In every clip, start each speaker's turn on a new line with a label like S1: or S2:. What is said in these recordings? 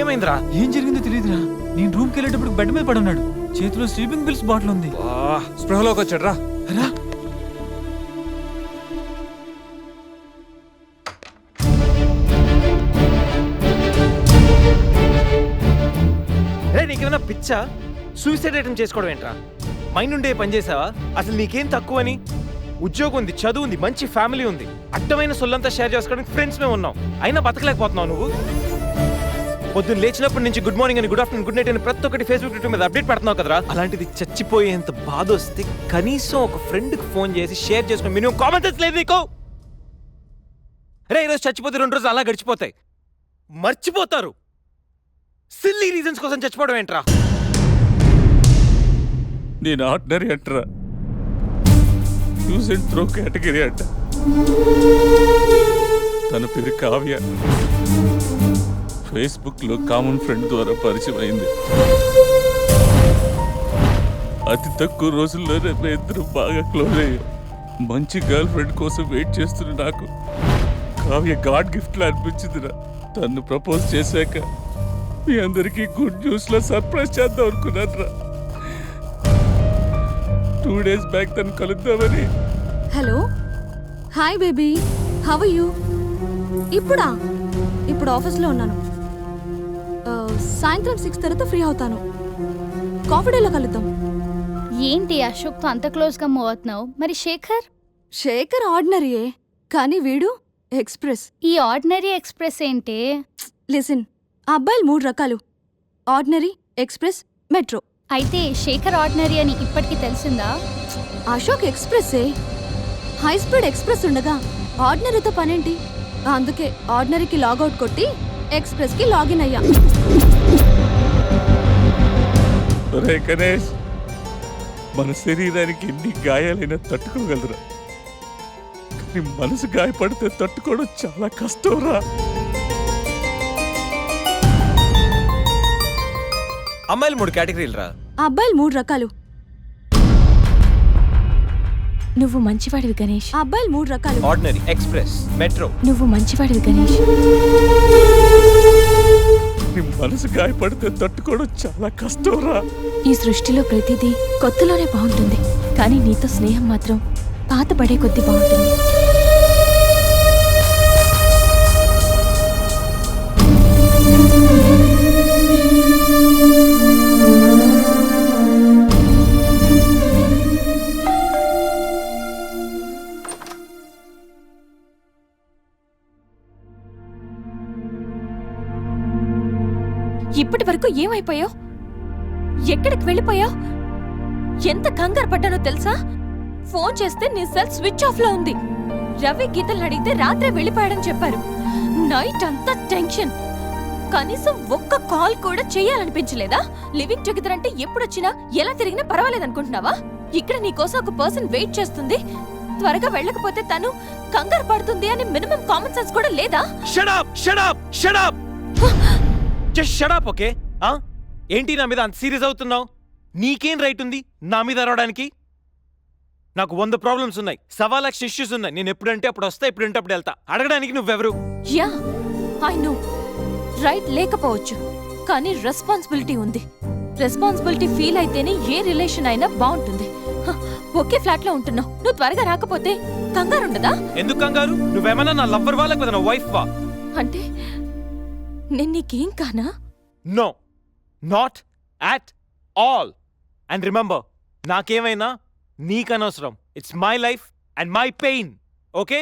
S1: ఏమైందిరా?
S2: ఏం జరిగిందో తెలియదురా. నేను రూమ్కి వెళ్ళేటప్పుడు బెడ్ మీద పడున్నాడు. చేతిలో స్లీపింగ్ పిల్స్ బాటిల్ ఉంది.
S1: స్పృహలోకి వచ్చాడు రా. నీకేమైనా పిచ్చా? సూసైడ్ ఐటమ్ చేసుకోవడం ఏంట్రా? మైండ్ ఉండే పని చేసావా? అసలు నీకేం తక్కువని? ఉద్యోగం ఉంది చదువు ఉంది మంచి ఫ్యామిలీ ఉంది. అడ్డమైన సొల్లంతా షేర్ చేసుకోవడానికి ఫ్రెండ్స్ మేము ఉన్నాం. అయినా బతకలేకపోతున్నావు నువ్వు. పొద్దున్న లేచినప్పటి నుంచి గుడ్ మార్నింగ్ అని గుడ్ ఆఫ్టర్నూన్ గుడ్ నైట్ అని ప్రతి ఒక్కటి ఫేస్బుక్ ట్విట్టర్ మీద అప్డేట్ పెడుతున్నావు కదరా? అలాంటిది చచ్చిపోయేంత బాధ వస్తే కనీసం ఒక ఫ్రెండ్కి ఫోన్ చేసి షేర్ చేసుకుని మినిమం కామన్ సెన్స్ లేదు నీకు. రే ఈరోజు చచ్చిపోతే రెండు రోజులు అలా గడిచిపోతాయి. మర్చిపోతారు. సిల్లీ రీజన్స్ కోసం చచ్చిపోవడం ఏంట్రా?
S3: నేను ఆర్డినరీ అంటరా. యూజ్ అండ్ త్రో కేటగిరీ అంట. తన పేరు కావ్య. ఫేస్బుక్లో కామన్ ఫ్రెండ్ ద్వారా పరిచయం అయింది. అతి తక్కువ రోజుల్లోనే మేము ఇద్దరు బాగా క్లోజ్ అయ్యాం మంచి గర్ల్ ఫ్రెండ్ కోసం వెయిట్ చేస్తున్న నాకు కావ్య గాడ్ గిఫ్ట్ లా అనిపించిందిరా. తను ప్రపోజ్ చేశాక మీ అందరికీ గుడ్ న్యూస్లో సర్ప్రైజ్ చేద్దాం అనుకున్నారా టూ డేస్ బ్యాక్ తను కలుద్దామని.
S4: Hello. Hi baby. How you? ఇప్పుడా? ఇప్పుడు ఆఫీస్లో ఉన్నాను. సాయంత్రం సిక్స్ తర్వాత ఫ్రీ అవుతాను. కాఫీ డేలో కలుద్దాం.
S5: ఏంటి అశోక్తో అంత క్లోజ్గా మూవ్ అవుతున్నావు? మరి శేఖర్?
S4: శేఖర్ ఆర్డినరీయే కానీ వీడు ఎక్స్ప్రెస్.
S5: ఈ ఆర్డినరీ ఎక్స్ప్రెస్ ఏంటి?
S4: లిసన్ ఆ అబ్బాయిలు మూడు రకాలు. Ordinary express metro.
S5: అయితే శేఖర్ ఆర్డినరీ అని ఇప్పటికి తెలిసిందా?
S4: అశోక్ ఎక్స్ప్రెస్సే? హై స్పీడ్ ఎక్స్ప్రెస్ ఉండగా ఆర్డినరీతో పనేంటి? అందుకే ఆర్డినరీకి లాగౌట్ కొట్టి ఎక్స్ప్రెస్కి లాగిన్ అయ్యా.
S3: రే గణేష్ మన శరీరానికి ఎన్ని గాయాలైనా తట్టుకోగలరా? కానీ మనసు గాయపడితే తట్టుకోవడం చాలా కష్టం రా
S1: అమ్మాయిలు మూడు కేటగిరీలు రా.
S4: ఆ అబ్బాయిలు మూడు రకాలు.
S6: నువ్వు మంచివాడివి గణేష్.
S4: ఆ అబ్బాయిలు మూడు రకాలు.
S1: ఆర్డినరీ ఎక్స్ప్రెస్ మెట్రో
S6: నువ్వు మంచివాడివి గణేష్.
S3: నీ మనసు గాయపడితే తట్టుకోవడం చాలా కష్టం రా
S6: ఈ సృష్టిలో ప్రతిదీ కొత్తలోనే బాగుంటుంది. కానీ నీతో స్నేహం మాత్రం పాత పడే కొద్దీ బాగుంటుంది. ఇప్పటి వరకు ఏమైపోయావు? ఎక్కడికి వెళ్ళిపోయావు? ఎంత కంగారు పడ్డానో తెలుసా? ఫోన్ చేస్తే నీ సెల్ స్విచ్ ఆఫ్లో ఉంది. రవి గీతలు అడిగితే రాత్రే వెళ్ళిపోయాడని చెప్పారు. నైట్ అంతా టెన్షన్. కనీసం ఒక్క కాల్ కూడా చేయాలనిపించలేదా? లివింగ్ టుగెదర్ అంటే ఎప్పుడొచ్చినా ఎలా తిరిగినా పర్వాలేదు అనుకుంటున్నావా ఇక్కడ నీ కోసం ఒక పర్సన్ వెయిట్ చేస్తుంది. త్వరగా వెళ్ళకపోతే తను కంగారు పడుతుంది అని మినిమం కామన్ సెన్స్ కూడా లేదా?
S1: Shut up shut up shut up just shut up okay ఏంటి నా మీద అంత సీరియస్ అవుతున్నావు? నీకేం రైట్ ఉంది? నా మీద అరవడానికి? నాకు వంద ప్రాబ్లమ్స్ ఉన్నాయి. సవా లక్ష ఇష్యూస్ ఉన్నాయి. నేను ఎప్పుడంటే అప్పుడు వస్తా ఎప్పుడంటే అప్పుడు వెళ్తా. అడగడానికి నువ్వెవరు?
S6: యా ఐ నో రైట్ లేకపోవచ్చు. కానీ రెస్పాన్సిబిలిటీ ఉంది. రెస్పాన్సిబిలిటీ ఫీల్ అయితేనే ఏ రిలేషన్ అయినా బాగుంటుంది. ఒకే ఫ్లాట్లో ఉంటున్నావు. నువ్వు త్వరగా రాకపోతే కంగారు ఉండదా?
S1: ఎందుకు కంగారు? నువ్వేమన్నా నా లవ్వర్ వా లేకపోతే నా వైఫ్ వా?
S6: అంటే నేను నీకేం కానా?
S1: No not at all and remember నాకేమైనా నీకనవసరం it's my life and my pain okay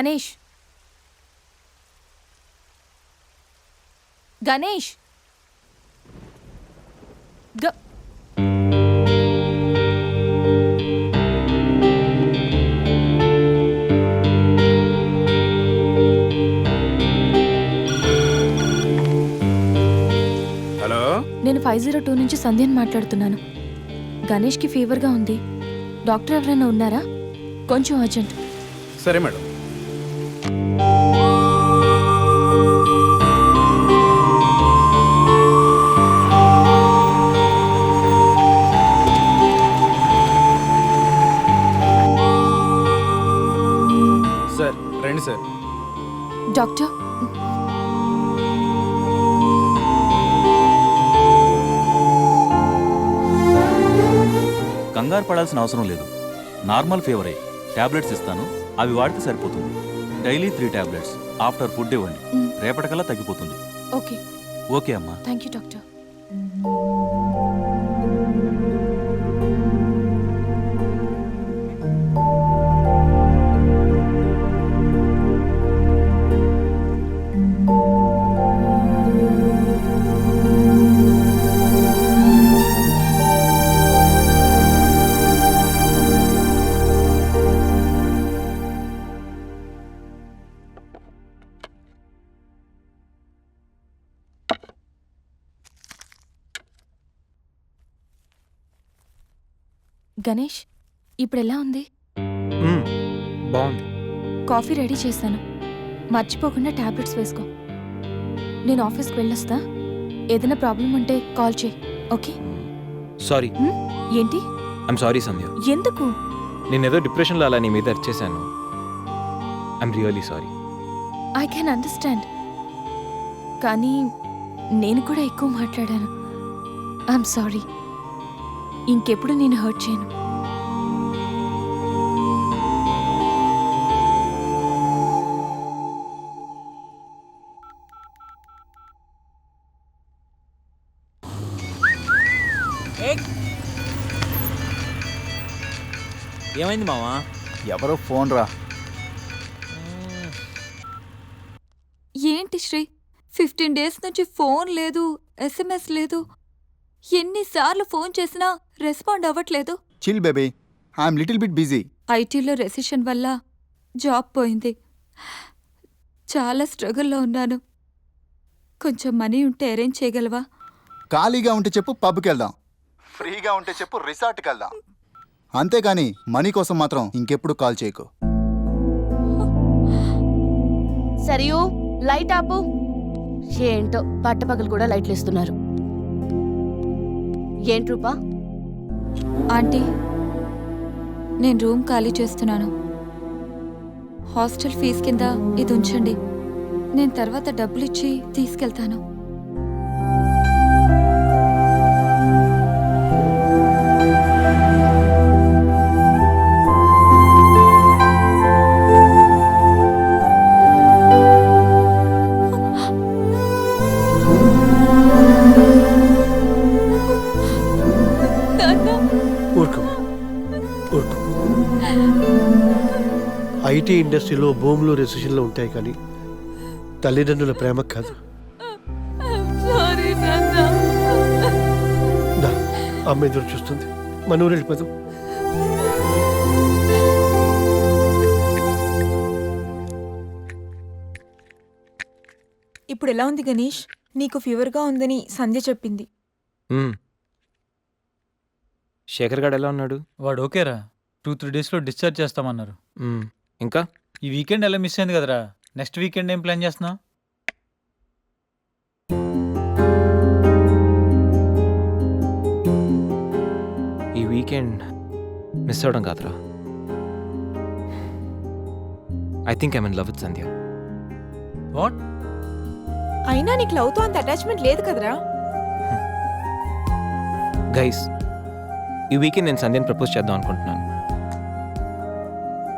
S6: Ganesh. Ganesh.
S7: Hello?
S6: నేను ఫైవ్ జీరో టూ నుంచి సంధ్యని మాట్లాడుతున్నాను. గణేష్కి ఫీవర్గా ఉంది. డాక్టర్ ఎవరైనా ఉన్నారా? కొంచెం అర్జెంట్.
S7: సరే మేడం. సార్ రండి సార్.
S6: డాక్టర్?
S8: కంగారు పడాల్సిన అవసరం లేదు. నార్మల్ ఫీవరే. టాబ్లెట్స్ ఇస్తాను. అవి వాడితే సరిపోతుంది. Daily three tablets. After food ఇవ్వండి. రేపటికల్లా తగ్గిపోతుంది.
S6: ఓకే.
S8: ఓకే అమ్మా.
S6: Thank you doctor. గణేష్ ఇప్పుడు ఎలా ఉంది?
S1: మ్మ్. బాగుంది.
S6: కాఫీ రెడీ చేశాను మర్చిపోకుండా టాబ్లెట్స్ వేసుకో. నేను ఆఫీస్కి వెళ్ళొస్తా. ఏదైనా ప్రాబ్లం ఉంటే కాల్ చేయి. ఓకే?
S1: సారీ.
S6: ఏంటి?
S1: ఐమ్ సారీ సంధ్య
S6: ఎందుకు?
S1: నేను ఏదో డిప్రెషన్లో అలా నీ మీద వచ్చేసాను I'm really sorry
S6: I can understand కానీ నేను కూడా ఎక్కువ మాట్లాడాను. ఐఎమ్ సారీ ఇంకెప్పుడు నేను హర్ట్ చేయను.
S2: ఏమైంది మావా
S7: ఎవరో ఫోన్ రా.
S9: ఏంటి శ్రీ? ఫిఫ్టీన్ డేస్ నుంచి ఫోన్ లేదు ఎస్ఎంఎస్ లేదు. ఎన్నిసార్లు ఫోన్ చేసినా రెస్పాండ్ అవ్వట్లేదు.
S7: Chill baby I'm little bit busy
S9: ఐటీలో రెసిషన్ వల్ల జాబ్ పోయింది. చాలా స్ట్రగుల్లో ఉన్నాను. కొంచెం మనీ ఉంటే అరేంజ్ చేయగలవా?
S7: ఖాళీగా ఉంటే చెప్పు పబ్కి వెళ్దాం. ఫ్రీగా ఉంటే చెప్పు రిసార్ట్కి వెళ్దాం. అంతేగాని మనీ కోసం మాత్రం ఇంకెప్పుడు కాల్ చేయకు.
S10: సరియు లైట్ ఆపు. ఏంటో పట్టపగలు కూడా లైట్లు ఇస్తున్నారు ఏంటి రూపా?
S9: ఆంటీ నేను రూమ్ ఖాళీ చేస్తున్నాను. హాస్టల్ ఫీజు కింద ఇది ఉంచండి. నేను తర్వాత డబ్బులు ఇచ్చి తీసుకెళ్తాను.
S11: ఐటీ ఇండస్ట్రీలో భూములు రెసిషన్లు ఉంటాయి కానీ తల్లిదండ్రుల ప్రేమ కాదు.
S9: సారీ నాన్న
S11: దా అమ్మ ఎదురు చూస్తుంది. మన ఊరు వెళ్ళిపోదాం.
S12: ఇప్పుడు ఎలా ఉంది గణేష్? నీకు ఫీవర్గా ఉందని సంధ్య చెప్పింది.
S1: శేఖర్ గారు ఎలా ఉన్నాడు?
S2: వాడు ఓకేరా. టూ త్రీ డేస్లో డిశ్చార్జ్ చేస్తామన్నారు.
S1: ఇంకా?
S2: ఈ వీకెండ్ ఎలా మిస్ అయింది కదరా? నెక్స్ట్ వీకెండ్ ఏం ప్లాన్ చేస్తున్నావు?
S1: ఈ వీకెండ్ మిస్ అవడం కాదురా. I think I mean love with Sandhya
S2: what
S12: అయినా నీకు లవ్తో అంత అటాచ్మెంట్ లేదు కదరా?
S1: గైస్ ఈ వీకెండ్ నేను సంధ్యని ప్రపోజ్ చేద్దాం అనుకుంటున్నాను.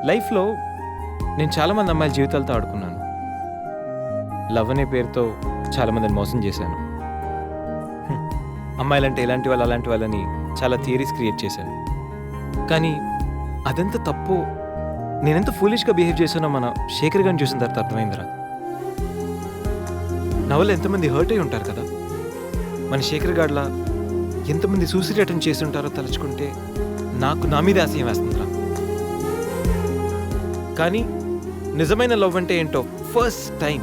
S1: లైఫ్లో నేను చాలామంది అమ్మాయిల జీవితాలతో ఆడుకున్నాను. లవ్ అనే పేరుతో చాలామందిని మోసం చేశాను. అమ్మాయిలంటే ఇలాంటి వాళ్ళు అలాంటి వాళ్ళని చాలా థియరీస్ క్రియేట్ చేశాను. కానీ అదంత తప్పు నేనెంత ఫూలిష్గా బిహేవ్ చేశానో మన శేఖర్ గారిని చూసిన తర్వాత అర్థమైందిరా. నా వల్ల ఎంతమంది హర్ట్ అయి ఉంటారు కదా? మన శేఖర్ గాడ్లా ఎంతమంది సూసైడ్ అటెంప్ట్ చేసి ఉంటారో తలుచుకుంటే నాకు నా మీద ఆశయం వేస్తుందిరా. కానీ నిజమైన లవ్ అంటే ఏంటో ఫస్ట్ టైం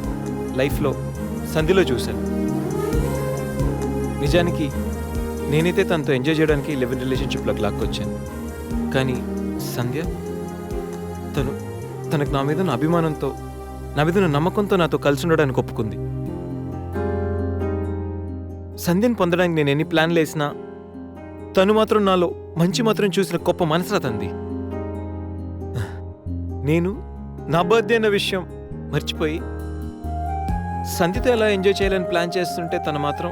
S1: లైఫ్లో సంధిలో చూశాను. నిజానికి నేనైతే తనతో ఎంజాయ్ చేయడానికి లివ్ ఇన్ రిలేషన్షిప్లోకి లాక్కొచ్చాను కానీ సంధ్య తను తనకు నా మీద అభిమానంతో నా మీద ఉన్న నమ్మకంతో నాతో కలిసి ఉండడానికి ఒప్పుకుంది. సంధ్యను పొందడానికి నేను ఎన్ని ప్లాన్లు వేసినా తను మాత్రం నాలో మంచి మాత్రం చూసిన గొప్ప మనసురా తంది నేను నా బర్త్డే అన్న విషయం మర్చిపోయి సంధ్యతో ఎలా ఎంజాయ్ చేయాలని ప్లాన్ చేస్తుంటే తను మాత్రం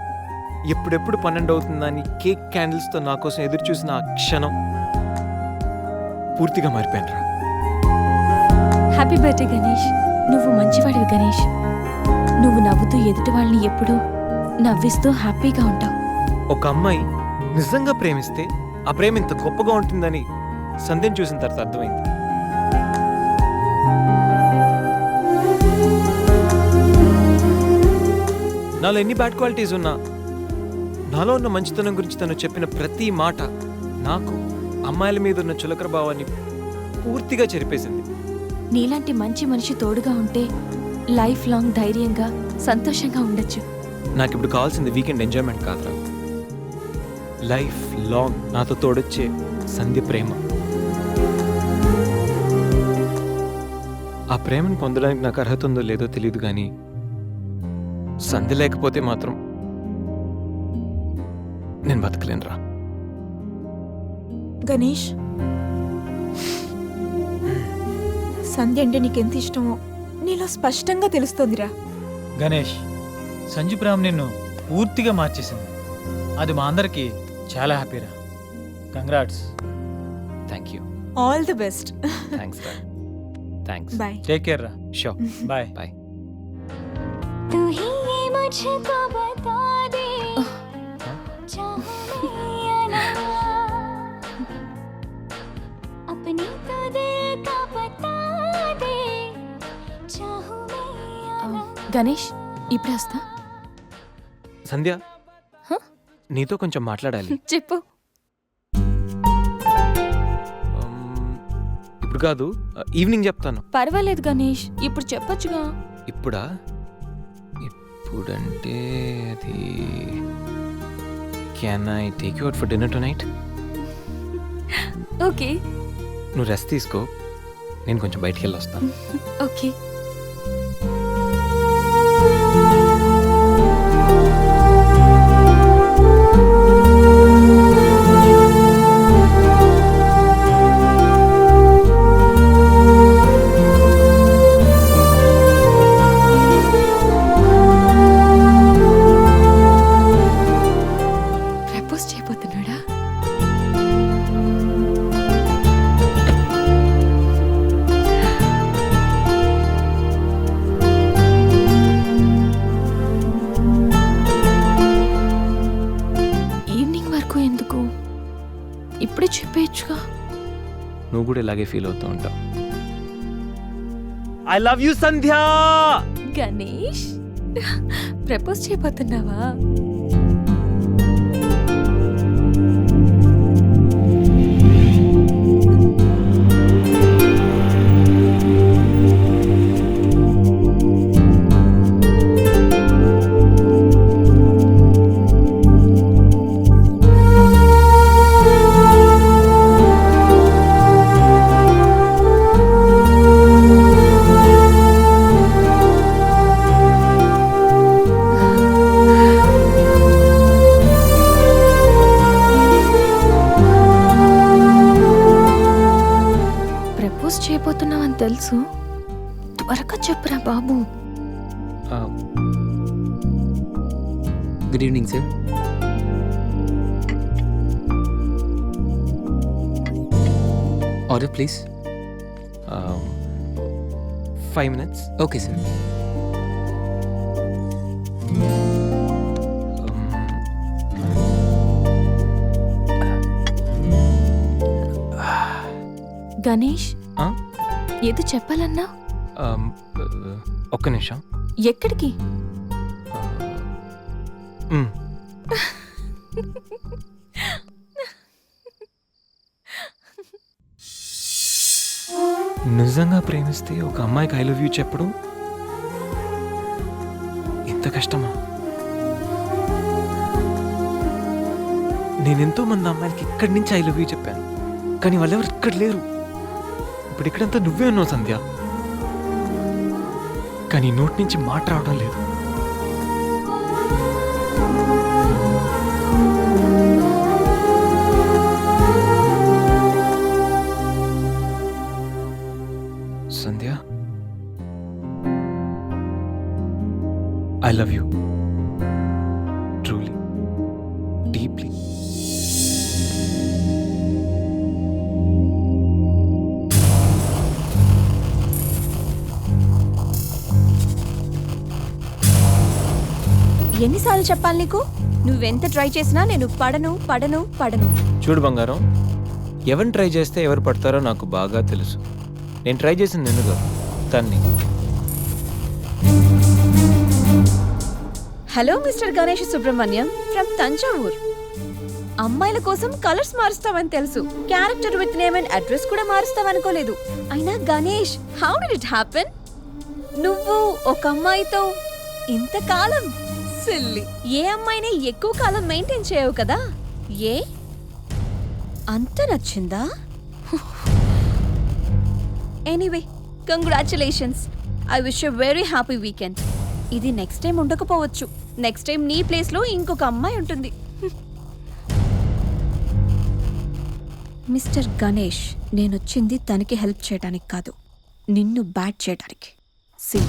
S1: ఎప్పుడెప్పుడు పన్నెండు అవుతుందని కేక్ క్యాండిల్స్తో నా కోసం ఎదురు చూసిన ఆ క్షణం పూర్తిగా మారిపోయాను రా.
S6: హ్యాపీ బర్త్డే గణేష్ నువ్వు మంచివాడివి గణేష్ నువ్వు నవ్వుతూ ఎదుటి వాళ్ళని ఎప్పుడూ నవ్విస్తూ హ్యాపీగా ఉంటావు.
S1: ఒక అమ్మాయి నిజంగా ప్రేమిస్తే ఆ ప్రేమ ఇంత గొప్పగా ఉంటుందని సంధ్యను చూసిన తర్వాత అర్థమైంది. నాలో ఎన్ని బ్యాడ్ క్వాలిటీస్ ఉన్నా నాలో ఉన్న మంచితనం గురించి తను చెప్పిన ప్రతి మాట నాకు అమ్మాయిల మీద ఉన్న చులకర భావాన్ని పూర్తిగా చెరిపేసింది.
S6: నీలాంటి మంచి మనిషి తోడుగా ఉంటే లైఫ్ లాంగ్ ధైర్యంగా సంతోషంగా ఉండొచ్చు.
S1: నాకు ఇప్పుడు కావాల్సింది వీకెండ్ ఎంజాయ్మెంట్ కాదురా. లైఫ్ లాంగ్ నాతో తోడొచ్చే సంధ్య ప్రేమ. ఆ ప్రేమను పొందడానికి నాకు అర్హత ఉందో లేదో తెలియదు కానీ సంధ్య లేకపోతే మాత్రం నేను బతకలేనురా.
S12: గణేష్ సంధ్య అంటే నీకెంత ఇష్టమో నీలో స్పష్టంగా తెలుస్తోందిరా.
S2: గణేష్ సంజు ప్రేమ నిన్ను పూర్తిగా మార్చేసింది. అది మా అందరికి చాలా హ్యాపీరా. Congrats
S1: thank you
S12: all the best
S1: thanks రా థ్యాంక్స్
S12: బాయ్
S2: టేక్ కేర్ రా.
S1: షో
S2: బాయ్
S1: బాయ్
S6: గణేష్ ఇప్పుడే వస్తా
S1: సంధ్య
S6: హ?
S1: నీతో కొంచెం మాట్లాడాలి.
S6: చెప్పు.
S1: Um, ఇప్పుడు కాదు ఈవినింగ్ చెప్తాను.
S6: పర్వాలేదు గణేష్ ఇప్పుడు చెప్పొచ్చుగా.
S1: ఇప్పుడా? ఇప్పుడంటే అది can I take you out for dinner tonight
S6: okay
S1: నువ్వు రెస్ట్ తీసుకో. నేను కొంచెం బయటికి వెళ్ళి వస్తాను
S6: ఓకే చెప్పేయచ్చుగా
S1: నువ్వు కూడా ఇలాగే ఫీల్ అవుతూ ఉంటావు. I love you Sandhya!
S6: Ganesh propose చేయబోతున్నావా? తెలుసు త్వరగా చెప్పురా బాబు
S13: good evening sir order please
S1: five minutes
S13: okay sir
S6: Ganesh? ఏదో చెప్పాలన్నా?
S1: ఒక్క నిమిషం.
S6: ఎక్కడికి.
S1: నిజంగా ప్రేమిస్తే ఒక అమ్మాయికి ఐ లవ్ యూ చెప్పడం ఇంత కష్టమా? నేను ఎంతో మంది అమ్మాయిలకి ఇక్కడి నుంచి ఐ లవ్ యూ చెప్పాను. కానీ వాళ్ళెవరు ఇక్కడ లేరు. ఇప్పుడు ఇక్కడంతా నువ్వే ఉన్నావు సంధ్య. కానీ నోటి నుంచి మాట రావడం లేదు. సంధ్య. ఐ లవ్ యూ
S12: ఎన్నిసార్లు చెప్పాలి నీకు? నువ్వెంత ట్రై చేసినా నేను పడను పడను పడను.
S1: చూడు బంగారం ఎవరిని ట్రై చేస్తే ఎవరు పడతారో నాకు బాగా తెలుసు. నేను ట్రై చేసింది కాదు తన్ని.
S12: Hello mister Ganesh Subrahmanyam from Thanjavur. అమ్మాయిల కోసం కలర్స్ మారుస్తావని తెలుసు. Character with name and address కూడా మారుస్తావనుకోలేదు అయినా Ganesh how did it happen? నువ్వు ఒక అమ్మాయితో ఇంతకాలం సిల్లి ఏ అమ్మాయిని ఎక్కువ కాలం మెయింటైన్ చేయవు కదా? ఏ? అంత నచ్చిందా? Anyway congratulations I wish you very happy weekend ఇది నెక్స్ట్ టైం ఉండకపోవచ్చు. నెక్స్ట్ టైం నీ ప్లేస్లో ఇంకొక అమ్మాయి ఉంటుంది. మిస్టర్ గణేష్ నేనొచ్చింది తనకి హెల్ప్ చేయడానికి కాదు. నిన్ను బ్యాట్ చేయడానికి సి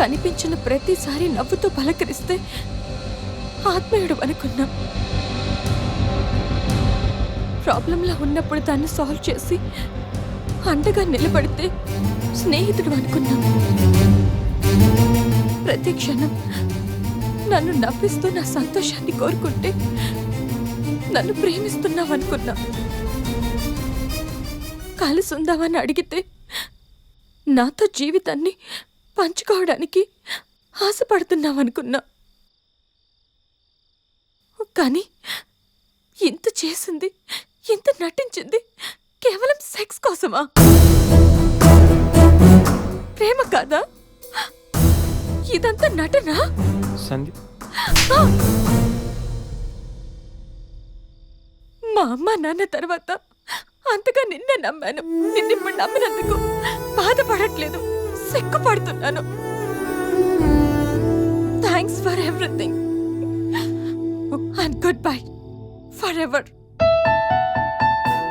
S6: కనిపించిన ప్రతిసారి నవ్వుతూ పలకరిస్తే ఆత్మీయుడు అనుకున్నా. ప్రాబ్లంలో ఉన్నప్పుడు దాన్ని సాల్వ్ చేసి అండగా నిలబడితే స్నేహితుడు అనుకున్నా. ప్రతి క్షణం నన్ను నవ్విస్తూ నా సంతోషాన్ని కోరుకుంటే నన్ను ప్రేమిస్తున్నావు అనుకున్నా. కలిసి ఉందామని అడిగితే నాతో జీవితాన్ని పంచుకోవడానికి ఆశపడుతున్నావనుకున్నా. కానీ ఇంత చేసింది ఇంత నటించింది కేవలం సెక్స్ కోసమా? ప్రేమ కాదా? ఇదంతా నటనా?
S1: సంధ్య
S6: ఆ! మా అమ్మ నాన్న తర్వాత అంతగా నిన్నే నమ్మాను. నిన్నిప్పుడు నమ్మినందుకు బాధపడట్లేదు. సిగ్గుపడుతున్నాను. Thanks for everything and goodbye forever